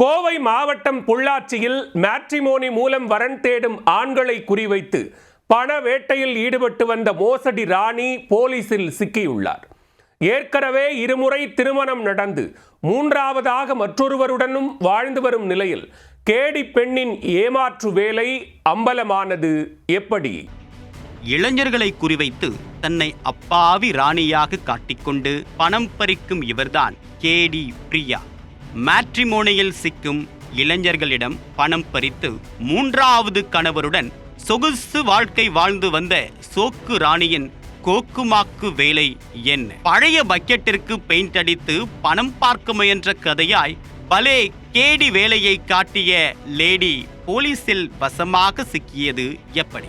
கோவை மாவட்டம் பொள்ளாச்சியில் மேட்ரிமோனி மூலம் வரன் தேடும் ஆண்களை குறிவைத்து பண வேட்டையில் ஈடுபட்டு வந்த மோசடி ராணி போலீசில் சிக்கியுள்ளார். ஏற்கனவே இருமுறை திருமணம் நடந்து மூன்றாவதாக மற்றொருவருடனும் வாழ்ந்து வரும் நிலையில் கேடி பெண்ணின் ஏமாற்று வேலை அம்பலமானது எப்படி? இளைஞர்களை குறிவைத்து தன்னை அப்பாவி ராணியாக காட்டிக்கொண்டு பணம் பறிக்கும் இவர்தான் கேடி பிரியா. மேட்ரிமோனியில் சிக்கும் இளைஞர்களிடம் பணம் பறித்து மூன்றாவது கணவருடன் சொகுசு வாழ்க்கை வாழ்ந்து வந்த சோக்கு ராணியின் கோக்குமாக்கு வேலை என்ன? பழைய பக்கெட்டிற்கு பெயிண்ட் அடித்து பணம் பார்க்க முயன்ற கதையாய் பலே கேடி வேலையை காட்டிய லேடி போலீசில் வசமாக சிக்கியது எப்படி?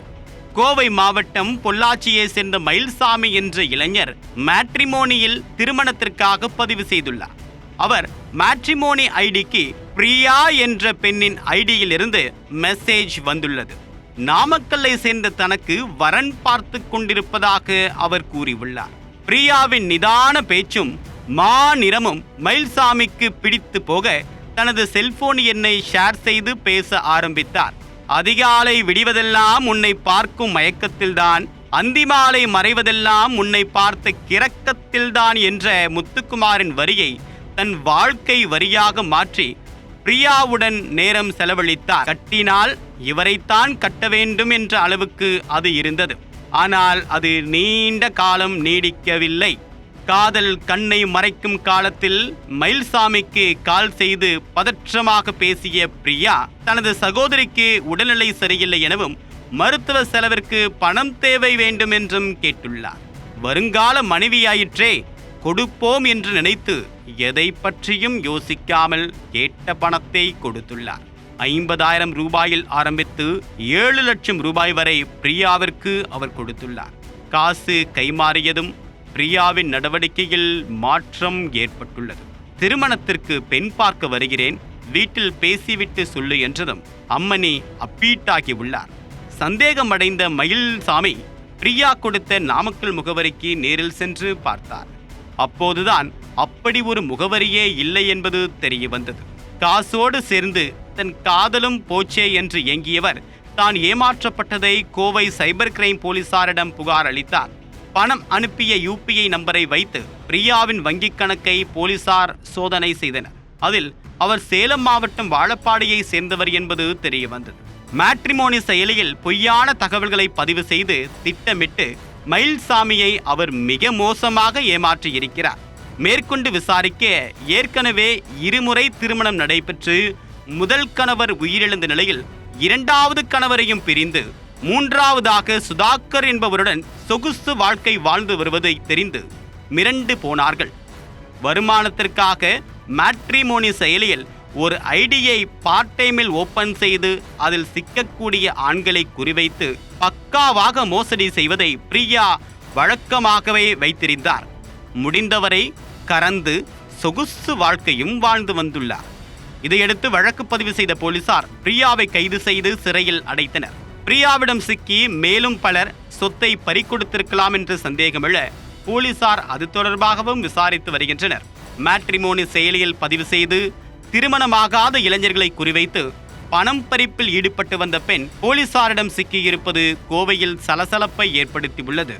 கோவை மாவட்டம் பொள்ளாச்சியை சேர்ந்த மயில்சாமி என்ற இளைஞர் மேட்ரிமோனியில் திருமணத்திற்காக பதிவு செய்துள்ளார். அவர் மேட்ரிமோனி ஐடிக்கு பிரியா என்ற பெண்ணின் ஐடியிலிருந்து மெசேஜ் வந்துள்ளது. நாமக்கல்லை சேர்ந்த தனக்கு வரன் பார்த்து கொண்டிருப்பதாக அவர் கூறியுள்ளார். பிரியாவின் நிதான பேச்சும் மா நிறமும் மயில்சாமிக்கு பிடித்து போக தனது செல்போன் எண்ணை ஷேர் செய்து பேச ஆரம்பித்தார். அதிகாலை விடிவதெல்லாம் உன்னை பார்க்கும் மயக்கத்தில்தான் அந்திமாலை மறைவதெல்லாம் உன்னை பார்த்த கிறக்கத்தில்தான் என்ற முத்துக்குமாரின் வரியை தன் வாழ்க்கை வரியாக மாற்றி பிரியாவுடன் நேரம் செலவழித்தார். கட்டினால் இவரைத்தான் கட்ட வேண்டும் என்ற அளவுக்கு அது இருந்தது. ஆனால் அது நீண்ட காலம் நீடிக்கவில்லை. காதல் கண்ணை மறைக்கும் காலத்தில் மயில்சாமிக்கு கால் செய்து பதற்றமாக பேசிய பிரியா தனது சகோதரிக்கு உடல்நிலை சரியில்லை எனவும் மருத்துவ செலவிற்கு பணம் தேவை வேண்டும் என்றும் கேட்டுள்ளார். வருங்கால மனைவியாயிற்றே கொடுப்போம் என்று நினைத்து எதை பற்றியும் யோசிக்காமல் கேட்ட பணத்தை கொடுத்துள்ளார். ஐம்பதாயிரம் ரூபாயில் ஆரம்பித்து ஏழு லட்சம் ரூபாய் வரை பிரியாவிற்கு அவர் கொடுத்துள்ளார். காசு கைமாறியதும் பிரியாவின் நடவடிக்கையில் மாற்றம் ஏற்பட்டுள்ளது. திருமணத்திற்கு பெண் பார்க்க வருகிறேன் வீட்டில் பேசிவிட்டு சொல்லு என்றதும் அம்மணி அப்பீட்டாகி உள்ளார். சந்தேகமடைந்த மயில்சாமி பிரியா கொடுத்த நாமக்கல் முகவரிக்கு நேரில் சென்று பார்த்தார். அப்போதுதான் அப்படி ஒரு முகவரியே இல்லை என்பது தெரிய வந்தது. காசோடு சேர்ந்து தன் காதலும் போச்சே என்று ஏங்கியவர் தான் ஏமாற்றப்பட்டதை கோவை சைபர் கிரைம் போலீசாரிடம் புகார் அளித்தார். பணம் அனுப்பிய யூபிஐ நம்பரை வைத்து பிரியாவின் வங்கிக் கணக்கை போலீசார் சோதனை செய்தனர். அதில் அவர் சேலம் மாவட்டம் வாழப்பாடியை சேர்ந்தவர் என்பது தெரிய வந்தது. மேட்ரிமோனி செயலியில் பொய்யான தகவல்களை பதிவு செய்து திட்டமிட்டு மயில்சாமியை அவர் மிக மோசமாக ஏமாற்றியிருக்கிறார். மேற்கொண்டு விசாரிக்க ஏற்கனவே இருமுறை திருமணம் நடைபெற்று முதல் கணவர் உயிரிழந்த நிலையில் இரண்டாவது கணவரையும் பிரிந்து மூன்றாவதாக சுதாகர் என்பவருடன் சொகுசு வாழ்க்கை வாழ்ந்து வருவதை தெரிந்து மிரண்டு போனார்கள். வருமானத்திற்காக மேட்ரிமோனி செயலியில் ஒரு ஐடியை பார்ட் டைமில் ஓப்பன் செய்து அதில் சிக்கக்கூடிய ஆண்களை குறிவைத்து பக்காவாக மோசடி செய்வதை பிரியா வழக்கமாகவே வைத்திருந்தார். முடிந்தவரை கறந்து சொகுசு வாழ்க்கையும் வாழ்ந்து வந்துள்ளார். இதையடுத்து வழக்கு பதிவு செய்த போலீசார் பிரியாவை கைது செய்து சிறையில் அடைத்தனர். பிரியாவிடம் சிக்கி மேலும் பலர் சொத்தை பறிக்கொடுத்திருக்கலாம் என்று சந்தேகமில்ல போலீசார் அது தொடர்பாகவும் விசாரித்து வருகின்றனர். மேட்ரிமோனி செயலியில் பதிவு செய்து திருமணமாகாத இளைஞர்களை குறிவைத்து பணம் பறிப்பில் ஈடுபட்டு வந்த பெண் போலீசாரிடம் சிக்கியிருப்பது கோவையில் சலசலப்பை ஏற்படுத்தியுள்ளது.